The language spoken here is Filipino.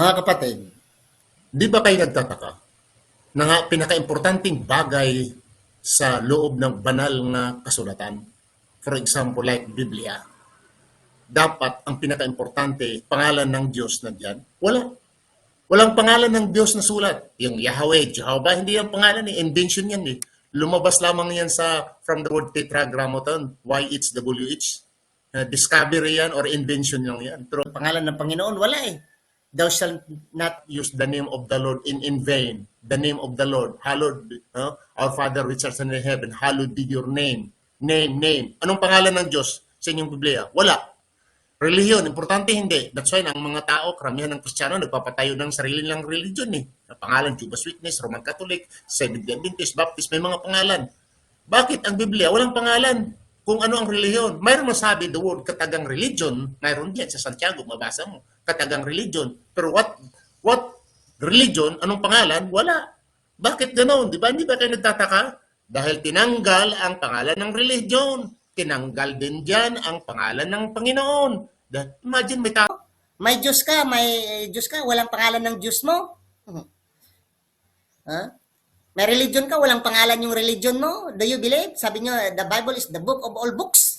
Mga kapatid, di ba kayo nagtataka na nga pinaka-importanting bagay sa loob ng banal na kasulatan, for example, like Biblia, dapat ang pinaka-importante, pangalan ng Diyos na diyan, wala. Walang pangalan ng Diyos na sulat. Yung Yahweh, Jehovah, hindi yung pangalan eh. Invention yan eh. Lumabas lamang yan sa from the word tetragrammaton, Y-H-W-H. Uh, discovery yan or invention lang yan. Pero Ang pangalan ng Panginoon, wala eh. Thou shalt not use the name of the Lord in, in vain. The name of the Lord. Hallowed, uh, our Father which art in heaven, hallowed be your name. Name, name. Anong pangalan ng Diyos sa inyong Biblia? Wala. Relihiyon, importante hindi. That's why ang mga tao, karamihan ng Kristiyano, nagpapatayo ng sarili nilang religion eh. Ang pangalan, Jehovah's Witness, Roman Catholic, Seventh-day Adventist, Baptist, may mga pangalan. Bakit ang Biblia walang pangalan? Kung ano ang relihiyon. Mayroon masabi the word katagang religion, mayroon diyan sa Santiago, mabasa mo, katagang religion. Pero what what religion, anong pangalan? Wala. Bakit ganoon? Di ba? Hindi ba kayo nagtataka? Dahil tinanggal ang pangalan ng religion. Tinanggal din diyan ang pangalan ng Panginoon. Dahil, imagine may tao May Diyos ka, may Diyos ka, walang pangalan ng Diyos mo. Mhm. May religion ka, walang pangalan yung religion mo. Do you believe? Sabi nyo, the Bible is the book of all books.